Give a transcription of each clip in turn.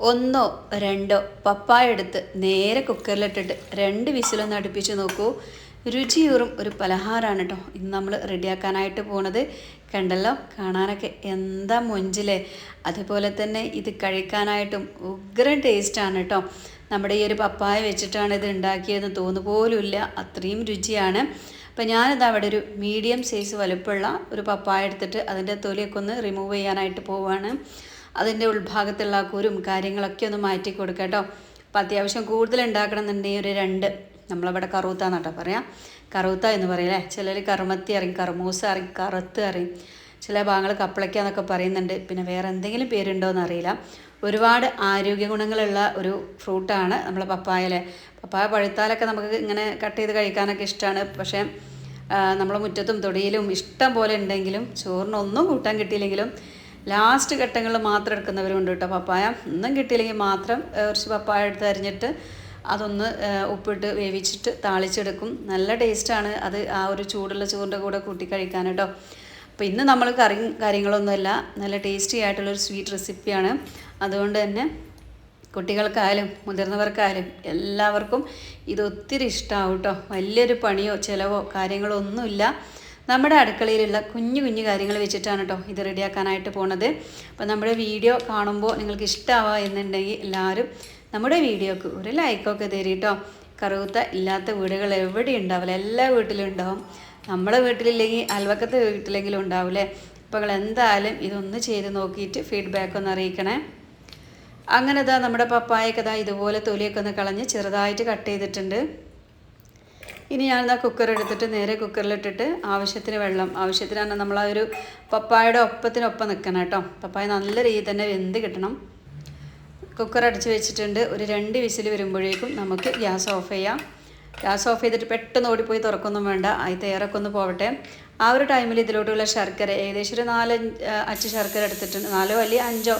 ഒന്നോ രണ്ടോ പപ്പായ എടുത്ത് നേരെ കുക്കറിലിട്ടിട്ട് രണ്ട് വിസിലൊന്ന് അടുപ്പിച്ച് നോക്കൂ. രുചിയൂറും ഒരു പലഹാരമാണ് കേട്ടോ ഇന്ന് നമ്മൾ റെഡിയാക്കാനായിട്ട് പോണത് കണ്ടല്ലോ? കാണാനൊക്കെ എന്താ മൊഞ്ചിലെ? അതുപോലെ തന്നെ ഇത് കഴിക്കാനായിട്ടും ഉഗ്രൻ ടേസ്റ്റാണ് കേട്ടോ നമ്മുടെ ഈ ഒരു പപ്പായ വെച്ചിട്ടാണ് ഇത് ഉണ്ടാക്കിയതെന്ന് തോന്നുപോലുമില്ല. അത്രയും രുചിയാണ്. അപ്പോൾ ഞാനിത് അവിടെ ഒരു മീഡിയം സൈസ് വലുപ്പമുള്ള ഒരു പപ്പായ എടുത്തിട്ട് അതിന്റെ തൊലിയൊക്കെ ഒന്ന് റിമൂവ് ചെയ്യാനായിട്ട് പോവുകയാണ് അതിന്റെ ഉൾഭാഗത്തുള്ള കുരും കാര്യങ്ങളൊക്കെ ഒന്ന് മാറ്റി കൊടുക്കാം കേട്ടോ. അപ്പോൾ അത്യാവശ്യം കൂടുതൽ ഉണ്ടാക്കണം എന്നുണ്ടെങ്കിൽ ഒരു രണ്ട്. നമ്മളവിടെ കറൂത്ത എന്നാട്ടോ പറയാം. കറൂത്ത എന്ന് പറയില്ലേ ചിലർ കറുമത്തി അറിയും കറുമൂസ അറിയും കറുത്ത് അറിയും. ചില ഭാഗങ്ങൾ കപ്പളയ്ക്ക എന്നൊക്കെ പറയുന്നുണ്ട്. പിന്നെ വേറെ എന്തെങ്കിലും പേരുണ്ടോ എന്നറിയില്ല. ഒരുപാട് ആരോഗ്യ ഗുണങ്ങളുള്ള ഒരു ഫ്രൂട്ടാണ് നമ്മൾ പപ്പായയിലെ പപ്പായ പഴുത്താലൊക്കെ നമുക്ക് ഇങ്ങനെ കട്ട് ചെയ്ത് കഴിക്കാനൊക്കെ ഇഷ്ടമാണ് പക്ഷേ നമ്മളെ മുറ്റത്തും തൊടിയിലും ഇഷ്ടം പോലെ ഉണ്ടെങ്കിലും ചോറിനൊന്നും കൂട്ടാൻ കിട്ടിയില്ലെങ്കിലും ലാസ്റ്റ് ഘട്ടങ്ങളിൽ മാത്രം എടുക്കുന്നവരുണ്ട് കേട്ടോ പപ്പായ. ഒന്നും കിട്ടിയില്ലെങ്കിൽ മാത്രം കുറച്ച് പപ്പായ എടുത്ത് അരിഞ്ഞിട്ട് അതൊന്ന് ഉപ്പിട്ട് വേവിച്ചിട്ട് താളിച്ചെടുക്കും. നല്ല ടേസ്റ്റാണ് അത് ആ ഒരു ചൂടുള്ള ചോറിന്റെ കൂടെ കൂട്ടി കഴിക്കാൻ കേട്ടോ. അപ്പോൾ ഇന്ന് നമ്മൾ കറി കാര്യങ്ങളൊന്നുമല്ല നല്ല ടേസ്റ്റി ആയിട്ടുള്ളൊരു സ്വീറ്റ് റെസിപ്പിയാണ് അതുകൊണ്ട് തന്നെ കുട്ടികൾക്കായാലും മുതിർന്നവർക്കായാലും എല്ലാവർക്കും ഇത് ഒത്തിരി ഇഷ്ടമാവും കേട്ടോ. വലിയൊരു പണിയോ ചിലവോ കാര്യങ്ങളോ ഒന്നുമില്ല. നമ്മുടെ അടുക്കളയിലുള്ള കുഞ്ഞു കുഞ്ഞു കാര്യങ്ങൾ വെച്ചിട്ടാണ് കേട്ടോ ഇത് റെഡിയാക്കാനായിട്ട് പോണത്. അപ്പോൾ നമ്മുടെ വീഡിയോ കാണുമ്പോൾ നിങ്ങൾക്ക് ഇഷ്ടമാവുക എന്നുണ്ടെങ്കിൽ എല്ലാവരും നമ്മുടെ വീഡിയോക്ക് ഒരു ലൈക്കൊക്കെ തരും കേട്ടോ കറുത്ത ഇല്ലാത്ത വീടുകൾ എവിടെ ഉണ്ടാവില്ല? എല്ലാ വീട്ടിലും ഉണ്ടാവും. നമ്മുടെ വീട്ടിലില്ലെങ്കിൽ അയൽവക്കത്തെ വീട്ടിലെങ്കിലും ഉണ്ടാവില്ലേ അപ്പോൾ നിങ്ങൾ എന്തായാലും ഇതൊന്ന് ചെയ്ത് നോക്കിയിട്ട് ഫീഡ്ബാക്ക് ഒന്ന് അറിയിക്കണേ. അങ്ങനെ നമ്മുടെ പപ്പായക്കതാ ഇതാ ഇതുപോലെ തൊലിയൊക്കെ ഒന്ന് കളഞ്ഞ് ചെറുതായിട്ട് കട്ട് ചെയ്തിട്ടുണ്ട്. ഇനി ഞാനിതാ കുക്കർ എടുത്തിട്ട് നേരെ കുക്കറിലിട്ടിട്ട് ആവശ്യത്തിന് വെള്ളം ആവശ്യത്തിനാണ് നമ്മൾ ആ ഒരു പപ്പായയുടെ ഒപ്പത്തിനൊപ്പം നിൽക്കണം കേട്ടോ. പപ്പായ നല്ല രീതിയിൽ തന്നെ വെന്ത് കിട്ടണം. കുക്കർ അടച്ച് വെച്ചിട്ടുണ്ട്. ഒരു രണ്ട് വിസിൽ വരുമ്പോഴേക്കും നമുക്ക് ഗ്യാസ് ഓഫ് ചെയ്യാം. ഗ്യാസ് ഓഫ് ചെയ്തിട്ട് പെട്ടെന്ന് ഓടിപ്പോയി തുറക്കൊന്നും വേണ്ട. അതിൽ ഏറൊക്കെ ഒന്ന് പോവട്ടെ. ആ ഒരു ടൈമിൽ ഇതിലോട്ടുള്ള ശർക്കര ഏകദേശം ഒരു നാല് അച്ച് ശർക്കര എടുത്തിട്ടുണ്ട്. നാലോ അല്ലെങ്കിൽ അഞ്ചോ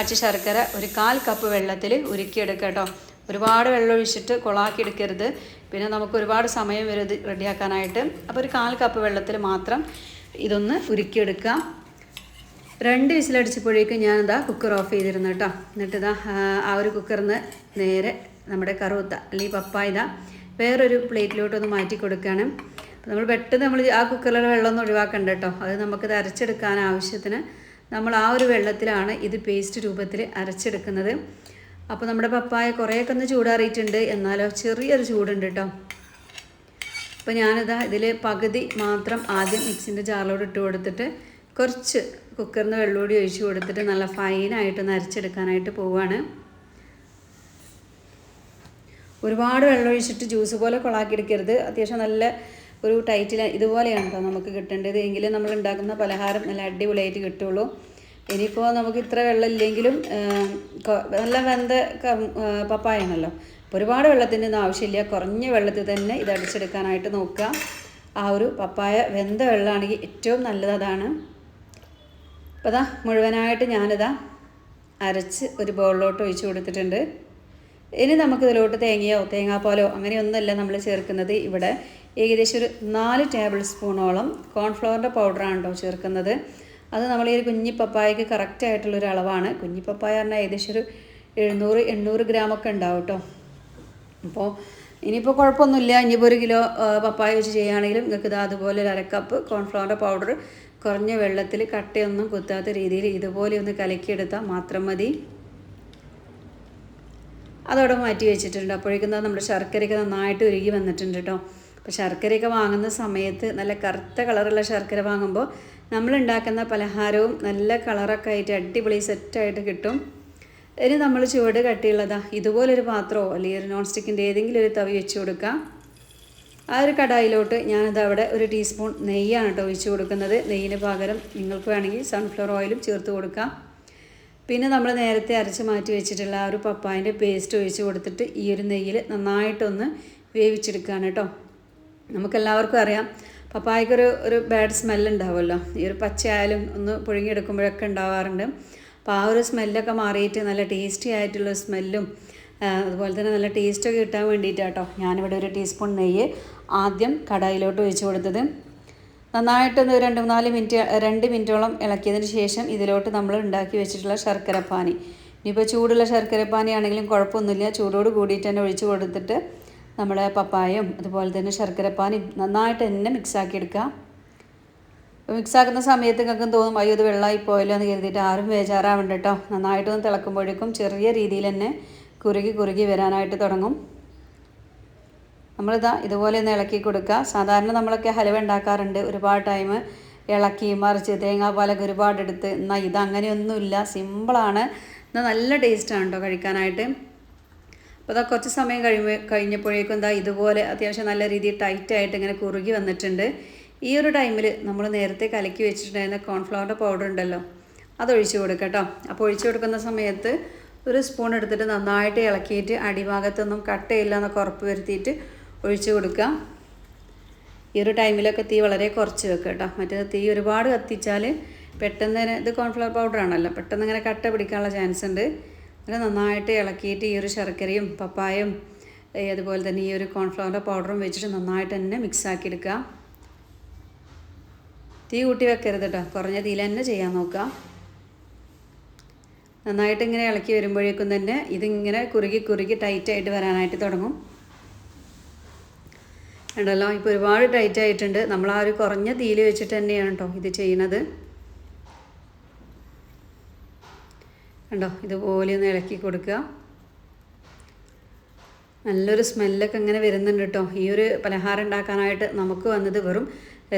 അച്ച് ശർക്കര ഒരു കാൽ കപ്പ് വെള്ളത്തിൽ ഉരുക്കിയെടുക്കുക കേട്ടോ. ഒരുപാട് വെള്ളം ഒഴിച്ചിട്ട് കൊളാക്കി എടുക്കരുത്. പിന്നെ നമുക്ക് ഒരുപാട് സമയം വരും റെഡിയാക്കാനായിട്ട്. അപ്പോൾ ഒരു കാൽ കപ്പ് വെള്ളത്തിൽ മാത്രം ഇതൊന്ന് ഉരുക്കിയെടുക്കുക രണ്ട് വിസിലടിച്ചപ്പോഴേക്കും ഞാൻ ഇതാ കുക്കർ ഓഫ് ചെയ്തിരുന്നു കേട്ടോ. എന്നിട്ട് ഇതാ ആ ഒരു കുക്കറിന്ന് നേരെ നമ്മുടെ കറുത്ത അല്ലെങ്കിൽ പപ്പായ ഇതാ വേറൊരു പ്ലേറ്റിലോട്ടൊന്ന് മാറ്റി കൊടുക്കുകയാണ്. നമ്മൾ പെട്ടെന്ന് നമ്മൾ ആ കുക്കറിലെ വെള്ളമൊന്നും ഒഴിവാക്കണ്ട കേട്ടോ. അത് നമുക്കത് അരച്ചെടുക്കാൻ ആവശ്യത്തിന് നമ്മൾ ആ ഒരു വെള്ളത്തിലാണ് ഇത് പേസ്റ്റ് രൂപത്തിൽ അരച്ചെടുക്കുന്നത്. അപ്പോൾ നമ്മുടെ പപ്പായ കുറേയൊക്കെ ഒന്ന് ചൂടാറിയിട്ടുണ്ട്. എന്നാലോ ചെറിയൊരു ചൂടുണ്ട് കേട്ടോ അപ്പോൾ ഞാനിതാ ഇതിൽ പകുതി മാത്രം ആദ്യം മിക്സിന്റെ ജാറിലോട്ട് ഇട്ട് കൊടുത്തിട്ട് കുറച്ച് കുക്കറിൽ നിന്ന് വെള്ളമൂടി ഒഴിച്ച് കൊടുത്തിട്ട് നല്ല ഫൈനായിട്ട് അരച്ചെടുക്കാനായിട്ട് പോവുകയാണ് ഒരുപാട് വെള്ളം ഒഴിച്ചിട്ട് ജ്യൂസ് പോലെ കൊളാക്കിയെടുക്കരുത്. അത്യാവശ്യം നല്ല ഒരു ടൈറ്റിൽ ഇതുപോലെയാണ് കേട്ടോ നമുക്ക് കിട്ടേണ്ടത്. എങ്കിലും നമ്മൾ ഉണ്ടാക്കുന്ന പലഹാരം നല്ല അടിപൊളിയായിട്ട് കിട്ടുള്ളൂ. ഇനിയിപ്പോൾ നമുക്ക് ഇത്ര വെള്ളം ഇല്ലെങ്കിലും നല്ല വെന്ത പപ്പായാണല്ലോ. അപ്പോൾ ഒരുപാട് വെള്ളത്തിന്റെ ഒന്നും ആവശ്യമില്ല. കുറഞ്ഞ വെള്ളത്തിൽ തന്നെ ഇത് അടിച്ചെടുക്കാനായിട്ട് നോക്കുക. ആ ഒരു പപ്പായ വെന്ത വെള്ളമാണെങ്കിൽ ഏറ്റവും നല്ലത് അതാണ്. അപ്പോൾ അതാ മുഴുവനായിട്ട് ഞാനിതാ അരച്ച് ഒരു ബൗളിലോട്ട് ഒഴിച്ചു കൊടുത്തിട്ടുണ്ട്. ഇനി നമുക്ക് ഇതിലോട്ട് തേങ്ങയോ തേങ്ങാപ്പാലോ അങ്ങനെയൊന്നുമല്ല നമ്മൾ ചേർക്കുന്നത് ഇവിടെ. ഏകദേശം ഒരു നാല് ടേബിൾ സ്പൂണോളം കോൺഫ്ലവറിന്റെ പൗഡറാണ് കേട്ടോ ചേർക്കുന്നത്. അത് നമ്മൾ ഈ ഒരു കുഞ്ഞി പപ്പായക്ക് കറക്റ്റ് ആയിട്ടുള്ളൊരു അളവാണ്. കുഞ്ഞി പപ്പായ പറഞ്ഞാൽ ഏകദേശം ഒരു എഴുന്നൂറ് എണ്ണൂറ് ഗ്രാമൊക്കെ ഉണ്ടാവും കേട്ടോ അപ്പോൾ ഇനിയിപ്പോൾ കുഴപ്പമൊന്നുമില്ല. ഇനിയിപ്പോൾ ഒരു കിലോ പപ്പായ വെച്ച് ചെയ്യുകയാണെങ്കിലും നിങ്ങൾക്ക് ഇത് അതുപോലെ ഒരു അരക്കപ്പ് കോൺഫ്ലവറിന്റെ പൗഡർ കുറഞ്ഞ വെള്ളത്തിൽ കട്ടയൊന്നും കുത്താത്ത രീതിയിൽ ഇതുപോലെ ഒന്ന് കലക്കിയെടുത്താൽ മാത്രം മതി. അതവിടെ മാറ്റി വെച്ചിട്ടുണ്ട്. അപ്പോഴേക്കും നമ്മുടെ ശർക്കരയൊക്കെ നന്നായിട്ട് ഉരുകി വന്നിട്ടുണ്ട് കേട്ടോ അപ്പോൾ ശർക്കരയൊക്കെ വാങ്ങുന്ന സമയത്ത് നല്ല കറുത്ത കളറുള്ള ശർക്കര വാങ്ങുമ്പോൾ നമ്മൾ ഉണ്ടാക്കുന്ന പലഹാരവും നല്ല കളറൊക്കെ ആയിട്ട് അടിപൊളി സെറ്റായിട്ട് കിട്ടും. ഇനി നമ്മൾ ചുവട് കട്ടിയുള്ളതാ ഇതുപോലൊരു പാത്രമോ അല്ലെങ്കിൽ ഒരു നോൺ സ്റ്റിക്കിന്റെ ഏതെങ്കിലും ഒരു തവി വെച്ച് കൊടുക്കാം. ആ ഒരു കടായിലോട്ട് ഞാനത് അവിടെ ഒരു ടീസ്പൂൺ നെയ്യാണ് കേട്ടോ ഒഴിച്ച് കൊടുക്കുന്നത്. നെയ്യിന് പകരം നിങ്ങൾക്ക് വേണമെങ്കിൽ സൺഫ്ലവർ ഓയിലും ചേർത്ത് കൊടുക്കാം. പിന്നെ നമ്മൾ നേരത്തെ അരച്ച് മാറ്റി വെച്ചിട്ടുള്ള ആ ഒരു പപ്പായന്റെ പേസ്റ്റ് ഒഴിച്ച് കൊടുത്തിട്ട് ഈ ഒരു നെയ്യിൽ നന്നായിട്ടൊന്ന് വേവിച്ചെടുക്കുകയാണ് കേട്ടോ നമുക്കെല്ലാവർക്കും അറിയാം പപ്പായക്കൊരു ഒരു ബാഡ് സ്മെല്ലുണ്ടാവുമല്ലോ ഈ ഒരു പച്ചയായാലും ഒന്ന് പുഴുങ്ങിയെടുക്കുമ്പോഴൊക്കെ ഉണ്ടാവാറുണ്ട്. അപ്പോൾ ആ ഒരു സ്മെല്ലൊക്കെ മാറിയിട്ട് നല്ല ടേസ്റ്റി ആയിട്ടുള്ള സ്മെല്ലും അതുപോലെ തന്നെ നല്ല ടേസ്റ്റൊക്കെ കിട്ടാൻ വേണ്ടിയിട്ടാട്ടോ ഞാനിവിടെ ഒരു ടീസ്പൂൺ നെയ്യ് ആദ്യം കടായിലോട്ട് ഒഴിച്ചു കൊടുത്തത്. നന്നായിട്ടൊന്ന് രണ്ട് മൂന്നാൽ മിനിറ്റ് രണ്ട് മിനിറ്റോളം ഇളക്കിയതിന് ശേഷം ഇതിലോട്ട് നമ്മൾ ഉണ്ടാക്കി വെച്ചിട്ടുള്ള ശർക്കരപ്പാനി. ഇനിയിപ്പോൾ ചൂടുള്ള ശർക്കരപ്പാനി ആണെങ്കിലും കുഴപ്പമൊന്നുമില്ല. ചൂടോട് കൂടിയിട്ട് തന്നെ ഒഴിച്ചു കൊടുത്തിട്ട് നമ്മുടെ പപ്പായയും അതുപോലെ തന്നെ ശർക്കരപ്പാനി നന്നായിട്ട് തന്നെ മിക്സാക്കി അപ്പോൾ മിക്സാക്കുന്ന സമയത്ത് നിങ്ങൾക്ക് തോന്നും അയ്യോ ഇത് വെള്ളമായി പോയല്ലോ എന്ന് കരുതിയിട്ട് ആരും ബേജാറാവണ്ട കേട്ടോ നന്നായിട്ടൊന്ന് തിളക്കുമ്പോഴേക്കും ചെറിയ രീതിയിൽ തന്നെ കുറുകി കുറുകി വരാനായിട്ട് തുടങ്ങും. നമ്മളിതാ ഇതുപോലെ ഒന്ന് ഇളക്കി കൊടുക്കുക. സാധാരണ നമ്മളൊക്കെ ഹലുവ ഉണ്ടാക്കാറുണ്ട്. ഒരുപാട് ടൈം ഇളക്കി മറിച്ച് തേങ്ങാപ്പാലൊക്കെ ഒരുപാട് എടുത്ത് എന്നാൽ ഇത് അങ്ങനെയൊന്നുമില്ല സിമ്പിളാണ്. എന്നാൽ നല്ല ടേസ്റ്റാണ് കേട്ടോ കഴിക്കാനായിട്ട്. അപ്പോൾ അതാ കുറച്ച് സമയം കഴിയുമ്പോൾ കഴിഞ്ഞപ്പോഴേക്കും എന്താ ഇതുപോലെ അത്യാവശ്യം നല്ല രീതിയിൽ ടൈറ്റായിട്ട് ഇങ്ങനെ കുറുകി വന്നിട്ടുണ്ട്. ഈ ഒരു ടൈമിൽ നമ്മൾ നേരത്തെ കലക്കി വെച്ചിട്ടുണ്ടായിരുന്ന കോൺഫ്ലവറിന്റെ പൗഡർ ഉണ്ടല്ലോ അത് ഒഴിച്ച് കൊടുക്കുക അപ്പോൾ ഒഴിച്ച് കൊടുക്കുന്ന സമയത്ത് ഒരു സ്പൂൺ എടുത്തിട്ട് നന്നായിട്ട് ഇളക്കിയിട്ട് അടിഭാഗത്തൊന്നും കട്ടയില്ല എന്നൊക്കെ ഉറപ്പ് വരുത്തിയിട്ട് ഒഴിച്ച് കൊടുക്കുക ഈ ഒരു ടൈമിലൊക്കെ തീ വളരെ കുറച്ച് വെക്കുക കേട്ടോ മറ്റേ തീ ഒരുപാട് കത്തിച്ചാൽ പെട്ടെന്ന് ഇത് കോൺഫ്ലവർ പൗഡർ ആണല്ലോ പെട്ടെന്ന് ഇങ്ങനെ കട്ട പിടിക്കാനുള്ള ചാൻസ് ഉണ്ട്. അങ്ങനെ നന്നായിട്ട് ഇളക്കിയിട്ട് ഈ ഒരു ശർക്കരയും പപ്പായും അതുപോലെ തന്നെ ഈ ഒരു കോൺഫ്ലവറിന്റെ പൗഡറും വെച്ചിട്ട് നന്നായിട്ട് തന്നെ മിക്സ് ആക്കി എടുക്കുക തീ കൂട്ടി വെക്കരുത് കേട്ടോ കുറഞ്ഞ തീയിൽ തന്നെ ചെയ്യാൻ നോക്കുക. നന്നായിട്ട് ഇങ്ങനെ ഇളക്കി വരുമ്പോഴേക്കും തന്നെ ഇതിങ്ങനെ കുറുകി കുറുകി ടൈറ്റായിട്ട് വരാനായിട്ട് തുടങ്ങും. ഉണ്ടല്ലോ ഇപ്പോൾ ഒരുപാട് ടൈറ്റ് ആയിട്ടുണ്ട്. നമ്മൾ ആ ഒരു കുറഞ്ഞ തീയിൽ വെച്ചിട്ട് തന്നെയാണ് കേട്ടോ ഇത് ചെയ്യുന്നത്. കണ്ടോ? ഇതുപോലെ ഒന്ന് ഇളക്കി കൊടുക്കുക. നല്ലൊരു സ്മെല്ലൊക്കെ ഇങ്ങനെ വരുന്നുണ്ട് കേട്ടോ. ഈ ഒരു പലഹാരം ഉണ്ടാക്കാനായിട്ട് നമുക്ക് വന്നത് വെറും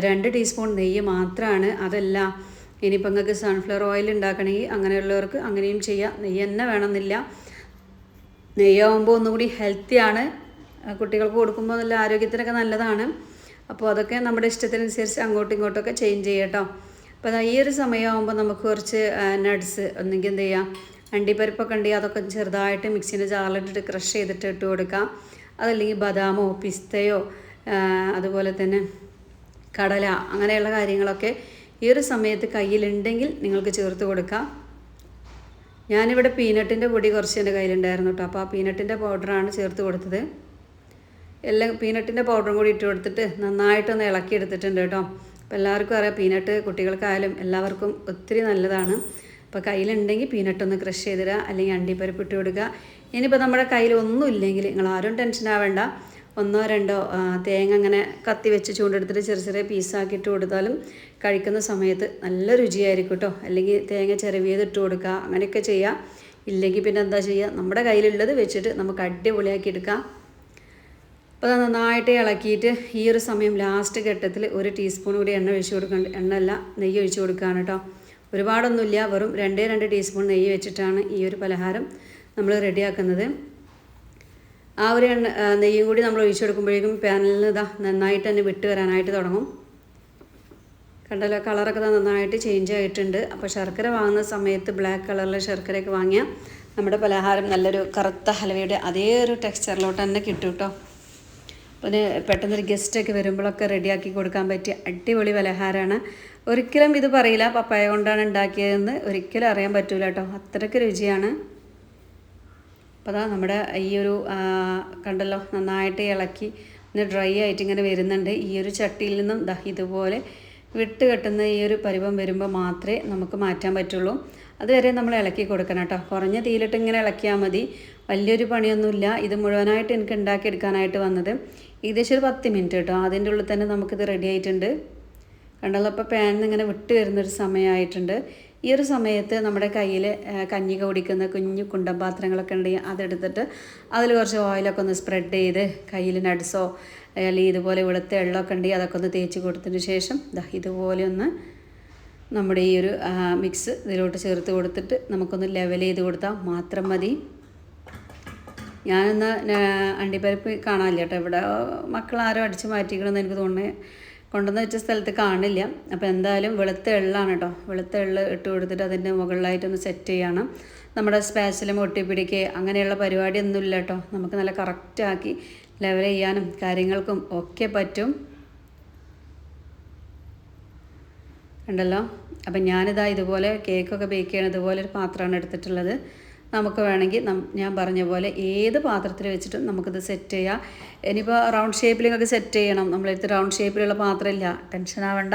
രണ്ട് ടീസ്പൂൺ നെയ്യ് മാത്രമാണ് അതല്ല ഇനിയിപ്പോൾ നിങ്ങൾക്ക് സൺഫ്ലവർ ഓയിൽ ഉണ്ടാക്കണമെങ്കിൽ അങ്ങനെയുള്ളവർക്ക് അങ്ങനെയും ചെയ്യാം. നെയ്യ് തന്നെ വേണമെന്നില്ല. നെയ്യാവുമ്പോൾ ഒന്നുകൂടി ഹെൽത്തിയാണ് കുട്ടികൾക്ക് കൊടുക്കുമ്പോൾ നല്ല ആരോഗ്യത്തിനൊക്കെ നല്ലതാണ്. അപ്പോൾ അതൊക്കെ നമ്മുടെ ഇഷ്ടത്തിനനുസരിച്ച് അങ്ങോട്ടും ഇങ്ങോട്ടൊക്കെ ചേഞ്ച് ചെയ്യാം കേട്ടോ. അപ്പോൾ ഈ ഒരു സമയമാകുമ്പോൾ നമുക്ക് കുറച്ച് നട്സ് ഒന്നെങ്കിൽ എന്ത് ചെയ്യാം അണ്ടിപ്പരിപ്പൊക്കെ ഉണ്ടെങ്കിൽ അതൊക്കെ ചെറുതായിട്ട് മിക്സിന്റെ ജാറിലിട്ടിട്ട് ക്രഷ് ചെയ്തിട്ട് ഇട്ട് കൊടുക്കാം. അതല്ലെങ്കിൽ ബദാമോ പിസ്തയോ അതുപോലെ തന്നെ കടല അങ്ങനെയുള്ള കാര്യങ്ങളൊക്കെ ഈ ഒരു സമയത്ത് കയ്യിലുണ്ടെങ്കിൽ നിങ്ങൾക്ക് ചേർത്ത് കൊടുക്കാം. ഞാനിവിടെ പീനട്ടിന്റെ പൊടി കുറച്ച് എന്റെ കയ്യിലുണ്ടായിരുന്നു കേട്ടോ അപ്പോൾ ആ പീനട്ടിന്റെ പൗഡറാണ് ചേർത്ത് കൊടുത്തത്. എല്ലാം പീനട്ടിന്റെ പൗഡറും കൂടി ഇട്ട് കൊടുത്തിട്ട് നന്നായിട്ടൊന്ന് ഇളക്കി എടുത്തിട്ടുണ്ട് കേട്ടോ അപ്പോൾ എല്ലാവർക്കും അറിയാം പീനട്ട് കുട്ടികൾക്കായാലും എല്ലാവർക്കും ഒത്തിരി നല്ലതാണ്. അപ്പോൾ കയ്യിലുണ്ടെങ്കിൽ പീനട്ട് ഒന്ന് ക്രഷ് ചെയ്തിടുക അല്ലെങ്കിൽ അണ്ടിപ്പരിപ്പ് ഇട്ട് കൊടുക്കുക. ഇനിയിപ്പോൾ നമ്മുടെ കയ്യിൽ ഒന്നും ഇല്ലെങ്കിൽ നിങ്ങൾ ആരും ടെൻഷൻ ആവേണ്ട. ഒന്നോ രണ്ടോ തേങ്ങ അങ്ങനെ കത്തി വെച്ച് ചൂണ്ടെടുത്തിട്ട് ചെറിയ ചെറിയ പീസാക്കി ഇട്ട് കൊടുത്താലും കഴിക്കുന്ന സമയത്ത് നല്ല രുചിയായിരിക്കും കേട്ടോ അല്ലെങ്കിൽ തേങ്ങ ചെറുവിയത് ഇട്ട് കൊടുക്കുക അങ്ങനെയൊക്കെ ചെയ്യാം ഇല്ലെങ്കിൽ പിന്നെ എന്താ ചെയ്യുക നമ്മുടെ കയ്യിലുള്ളത് വെച്ചിട്ട് നമുക്ക് അടിപൊളിയാക്കി എടുക്കാം. അപ്പോൾ അത് നന്നായിട്ട് ഇളക്കിയിട്ട് ഈ ഒരു സമയം ലാസ്റ്റ് ഘട്ടത്തിൽ ഒരു ടീസ്പൂൺ കൂടി എണ്ണ ഒഴിച്ച് കൊടുക്കേണ്ട എണ്ണ അല്ല നെയ്യ് ഒഴിച്ച് കൊടുക്കുകയാണ് കേട്ടോ. ഒരുപാടൊന്നുമില്ല വെറും രണ്ടേ രണ്ട് ടീസ്പൂൺ നെയ്യ് വെച്ചിട്ടാണ് ഈ ഒരു പലഹാരം നമ്മൾ റെഡിയാക്കുന്നത്. ആ ഒരു എണ്ണ നെയ്യും കൂടി നമ്മൾ ഒഴിച്ച് കൊടുക്കുമ്പോഴേക്കും പാനിൽ ഇതാ നന്നായിട്ട് തന്നെ വിട്ട് വരാനായിട്ട് തുടങ്ങും. കണ്ടല്ലോ കളറൊക്കെ നന്നായിട്ട് ചേഞ്ച് ആയിട്ടുണ്ട്. അപ്പോൾ ശർക്കര വാങ്ങുന്ന സമയത്ത് ബ്ലാക്ക് കളറിലെ ശർക്കരയൊക്കെ വാങ്ങിയാൽ നമ്മുടെ പലഹാരം നല്ലൊരു കറുത്ത ഹലവയുടെ അതേ ഒരു ടെക്സ്ചറിലോട്ട് തന്നെ കിട്ടും കേട്ടോ. ഇത് പെട്ടെന്നൊരു ഗസ്റ്റൊക്കെ വരുമ്പോഴൊക്കെ റെഡിയാക്കി കൊടുക്കാൻ പറ്റിയ അടിപൊളി പലഹാരമാണ്. ഒരിക്കലും ഇത് പറയില്ല. പപ്പായ കൊണ്ടാണ് ഉണ്ടാക്കിയതെന്ന് ഒരിക്കലും അറിയാൻ പറ്റൂല കേട്ടോ. അത്രയ്ക്ക് രുചിയാണ്. അപ്പോൾ അതാ നമ്മുടെ ഈ ഒരു കണ്ടല്ലോ നന്നായിട്ട് ഇളക്കി ഒന്ന് ഡ്രൈ ആയിട്ട് ഇങ്ങനെ വരുന്നുണ്ട്. ഈ ഒരു ചട്ടിയിൽ നിന്നും ദാ ഇതുപോലെ വിട്ട് കെട്ടുന്ന ഈ ഒരു പരുവം വരുമ്പോൾ മാത്രമേ നമുക്ക് മാറ്റാൻ പറ്റുള്ളൂ. അതുവരെ നമ്മൾ ഇളക്കി കൊടുക്കണം കേട്ടോ. കുറഞ്ഞ തീയിലിട്ട് ഇങ്ങനെ ഇളക്കിയാൽ മതി. വലിയൊരു പണിയൊന്നുമില്ല. ഇത് മുഴുവനായിട്ട് എനിക്ക് ഉണ്ടാക്കിയെടുക്കാനായിട്ട് വന്നത്. ഏകദേശം ഒരു പത്ത് മിനിറ്റ് കേട്ടോ. അതിന്റെ ഉള്ളിൽ തന്നെ നമുക്കിത് റെഡി ആയിട്ടുണ്ട്. കണ്ടല്ലോ അപ്പോൾ പാനിൽ ഇങ്ങനെ വിട്ട് വരുന്നൊരു സമയമായിട്ടുണ്ട്. ഈ ഒരു സമയത്ത് നമ്മുടെ കയ്യിൽ കഞ്ഞി കുടിക്കുന്ന കുഞ്ഞു കുണ്ടൻ പാത്രങ്ങളൊക്കെ ഉണ്ടെങ്കിൽ അതെടുത്തിട്ട് അതിൽ കുറച്ച് ഓയിലൊക്കെ ഒന്ന് സ്പ്രെഡ് ചെയ്ത് കയ്യിൽ നട്സോ അല്ലെങ്കിൽ ഇതുപോലെ വെളുത്ത വെള്ളമൊക്കെ ഉണ്ടെങ്കിൽ അതൊക്കെ ഒന്ന് തേച്ച് കൊടുത്തതിന് ശേഷം ഇതുപോലെ ഒന്ന് നമ്മുടെ ഈ ഒരു മിക്സ് ഇതിലോട്ട് ചേർത്ത് കൊടുത്തിട്ട് നമുക്കൊന്ന് ലെവൽ ചെയ്ത് കൊടുത്താൽ മാത്രം മതി. ഞാനെന്നാ അണ്ടിപ്പരിപ്പ് കാണാനില്ല കേട്ടോ. ഇവിടെ മക്കളാരോ അടിച്ച് മാറ്റിക്കണമെന്ന് എനിക്ക് തോന്നുന്നത് കൊണ്ടുവന്ന് വെച്ച സ്ഥലത്ത് കാണില്ല. അപ്പോൾ എന്തായാലും വെളുത്ത എള്ളാണ് കേട്ടോ. വെളുത്ത എള്ള് ഇട്ട് കൊടുത്തിട്ട് അതിന്റെ മുകളിലായിട്ടൊന്ന് സെറ്റ് ചെയ്യണം. നമ്മുടെ സ്പാച്ചിലും ഒട്ടിപ്പിടിക്കുക അങ്ങനെയുള്ള പരിപാടിയൊന്നുമില്ല കേട്ടോ. നമുക്ക് നല്ല കറക്റ്റാക്കി ലെവൽ ചെയ്യാനും കാര്യങ്ങൾക്കും ഒക്കെ പറ്റും. ഉണ്ടല്ലോ അപ്പം ഞാനിതാ ഇതുപോലെ കേക്കൊക്കെ ബേക്ക് ചെയ്യണം. ഇതുപോലെ ഒരു പാത്രമാണ് എടുത്തിട്ടുള്ളത്. നമുക്ക് വേണമെങ്കിൽ ഞാൻ പറഞ്ഞ പോലെ ഏത് പാത്രത്തിൽ വെച്ചിട്ടും നമുക്കിത് സെറ്റ് ചെയ്യാം. ഇനിയിപ്പോൾ റൗണ്ട് ഷേപ്പിലൊക്കെ സെറ്റ് ചെയ്യണം. നമ്മളെടുത്ത് റൗണ്ട് ഷേപ്പിലുള്ള പാത്രമില്ല. ടെൻഷൻ ആവേണ്ട.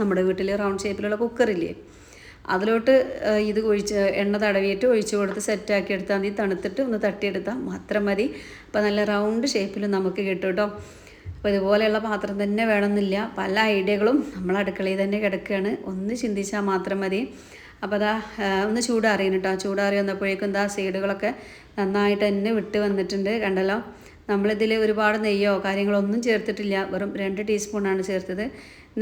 നമ്മുടെ വീട്ടിൽ റൗണ്ട് ഷേപ്പിലുള്ള കുക്കറില്ലേ അതിലോട്ട് ഇത് ഒഴിച്ച് എണ്ണ തടവിയിട്ട് ഒഴിച്ചു കൊടുത്ത് സെറ്റാക്കി എടുത്താൽ മതി. തണുത്തിട്ട് ഒന്ന് തട്ടിയെടുത്താൽ മാത്രം മതി. അപ്പോൾ നല്ല റൗണ്ട് ഷേപ്പിൽ നമുക്ക് കിട്ടും കേട്ടോ. അപ്പോൾ ഇതുപോലെയുള്ള പാത്രം തന്നെ വേണമെന്നില്ല. പല ഐഡിയകളും നമ്മൾ അടുക്കളയിൽ തന്നെ കിടക്കുകയാണ്. ഒന്ന് ചിന്തിച്ചാൽ മാത്രം മതി. അപ്പോൾ അതാ ഒന്ന് ചൂടാറിയാണ് കേട്ടോ. ചൂടാറി വന്നപ്പോഴേക്കും എന്താ സൈഡുകളൊക്കെ നന്നായിട്ട് തന്നെ വിട്ട് വന്നിട്ടുണ്ട് കണ്ടല്ലോ. നമ്മളിതിൽ ഒരുപാട് നെയ്യോ കാര്യങ്ങളോ ഒന്നും ചേർത്തിട്ടില്ല. വെറും രണ്ട് ടീസ്പൂണാണ് ചേർത്തത്.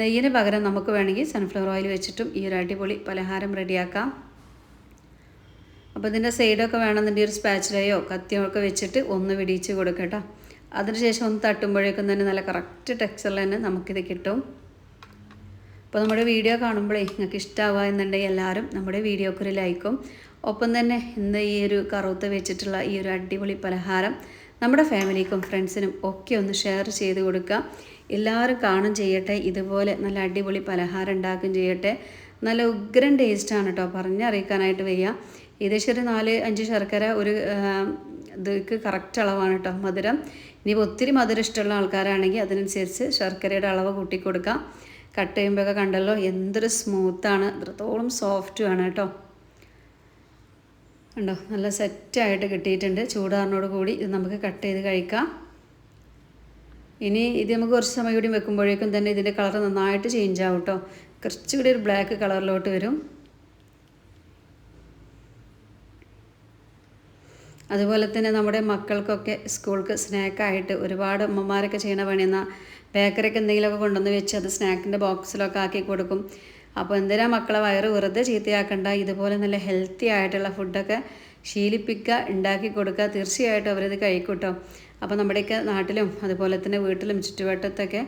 നെയ്യിന് പകരം നമുക്ക് വേണമെങ്കിൽ സൺഫ്ലവർ ഓയിൽ വെച്ചിട്ടും ഈ ഒരു അടിപൊളി പലഹാരം റെഡിയാക്കാം. അപ്പോൾ ഇതിന്റെ സൈഡൊക്കെ വേണമെന്നുണ്ടെങ്കിൽ ഒരു സ്പാച്ചിലയോ കത്തിയോ ഒക്കെ വെച്ചിട്ട് ഒന്ന് വിടിയിച്ച് കൊടുക്കട്ടോ അതിനുശേഷം ഒന്ന് തട്ടുമ്പോഴേക്കും തന്നെ നല്ല കറക്റ്റ് ടെക്സ്ചറിൽ തന്നെ നമുക്കിത് കിട്ടും. അപ്പോൾ നമ്മുടെ വീഡിയോ കാണുമ്പോഴേ നിങ്ങൾക്ക് ഇഷ്ടമാവുക എന്നുണ്ടെങ്കിൽ എല്ലാവരും നമ്മുടെ വീഡിയോക്ക് ഒരു ലൈക്കും. ഒപ്പം തന്നെ ഇന്ന് ഈ ഒരു കറുത്ത് വെച്ചിട്ടുള്ള ഈ ഒരു അടിപൊളി പലഹാരം നമ്മുടെ ഫാമിലിക്കും ഫ്രണ്ട്സിനും ഒക്കെ ഒന്ന് ഷെയർ ചെയ്ത് കൊടുക്കുക. എല്ലാവരും കാണും ചെയ്യട്ടെ. ഇതുപോലെ നല്ല അടിപൊളി പലഹാരം ഉണ്ടാക്കും ചെയ്യട്ടെ. നല്ല ഉഗ്രൻ ടേസ്റ്റാണ് കേട്ടോ. പറഞ്ഞറിയിക്കാനായിട്ട് വയ്യ. ഏകദേശം ഒരു നാല് അഞ്ച് ശർക്കര ഒരു ഇതൊക്കെ കറക്റ്റ് അളവാണ് കേട്ടോ മധുരം. ഇനി ഒത്തിരി മധുരം ഇഷ്ടമുള്ള ആൾക്കാരാണെങ്കിൽ അതിനനുസരിച്ച് ശർക്കരയുടെ അളവ് കൂട്ടി കൊടുക്കാം കട്ട് ചെയ്യുമ്പോഴൊക്കെ കണ്ടല്ലോ എന്തൊരു സ്മൂത്താണ് ഇത്രത്തോളം സോഫ്റ്റുമാണ് കേട്ടോ. ഉണ്ടോ നല്ല സെറ്റായിട്ട് കിട്ടിയിട്ടുണ്ട്. ചൂടാറിനോട് കൂടി ഇത് നമുക്ക് കട്ട് ചെയ്ത് കഴിക്കാം. ഇനി ഇത് നമുക്ക് കുറച്ച് സമയം കൂടി വെക്കുമ്പോഴേക്കും തന്നെ ഇതിന്റെ കളർ നന്നായിട്ട് ചേഞ്ച് ആവും കേട്ടോ. കുറച്ചുകൂടി ഒരു ബ്ലാക്ക് കളറിലോട്ട് വരും. അതുപോലെ തന്നെ നമ്മുടെ മക്കൾക്കൊക്കെ സ്കൂൾക്ക് സ്നാക്കായിട്ട് ഒരുപാട് അമ്മമാരൊക്കെ ചെയ്യണ പണിയെന്ന ബേക്കറിക്ക് എന്തെങ്കിലുമൊക്കെ കൊണ്ടുവന്ന് വെച്ച് അത് സ്നാക്കിന്റെ ബോക്സിലൊക്കെ ആക്കി കൊടുക്കും. അപ്പോൾ എന്തിനാ മക്കളെ വയറ് വെറുതെ ചീത്തയാക്കണ്ട? ഇതുപോലെ നല്ല ഹെൽത്തി ആയിട്ടുള്ള ഫുഡൊക്കെ ശീലിപ്പിക്കുക ഉണ്ടാക്കി കൊടുക്കുക. തീർച്ചയായിട്ടും അവരത് കഴിക്കൂട്ടോ. കേട്ടോ അപ്പോൾ നമ്മുടെയൊക്കെ നാട്ടിലും അതുപോലെ തന്നെ വീട്ടിലും ചുറ്റുവട്ടത്തൊക്കെ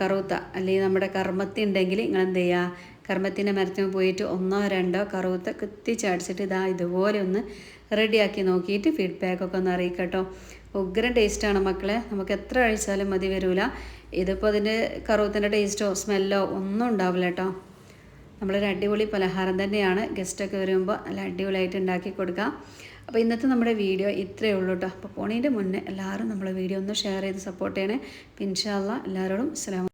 കറുത്ത അല്ലെങ്കിൽ നമ്മുടെ കർമ്മത്തി ഉണ്ടെങ്കിൽ നിങ്ങൾ എന്ത് ചെയ്യുക? കർമ്മത്തിന്റെ മരത്തിൽ പോയിട്ട് ഒന്നോ രണ്ടോ കറുത്ത കുത്തിച്ചടിച്ചിട്ട് ഇതാ ഇതുപോലെ ഒന്ന് റെഡിയാക്കി നോക്കിയിട്ട് ഫീഡ്ബാക്കൊക്കെ ഒന്ന് അറിയിക്കട്ടോ. ഉഗ്രം ടേസ്റ്റാണ് മക്കളെ. നമുക്ക് എത്ര കഴിച്ചാലും മതി വരില്ല ഇതിപ്പോൾ അതിന്റെ കറുവത്തിന്റെ ടേസ്റ്റോ സ്മെല്ലോ ഒന്നും ഉണ്ടാവില്ല കേട്ടോ നമ്മളൊരു അടിപൊളി പലഹാരം തന്നെയാണ്. ഗസ്റ്റൊക്കെ വരുമ്പോൾ നല്ല അടിപൊളിയായിട്ട് ഉണ്ടാക്കി കൊടുക്കാം. അപ്പോൾ ഇന്നത്തെ നമ്മുടെ വീഡിയോ ഇത്രയേ ഉള്ളൂ കേട്ടോ അപ്പോൾ പോണീന്റെ മുന്നേ എല്ലാവരും നമ്മളെ വീഡിയോ ഒന്ന് ഷെയർ ചെയ്ത് സപ്പോർട്ട് ചെയ്യണേ. അല്ലാ എല്ലാവരോടും അസ്സലാമു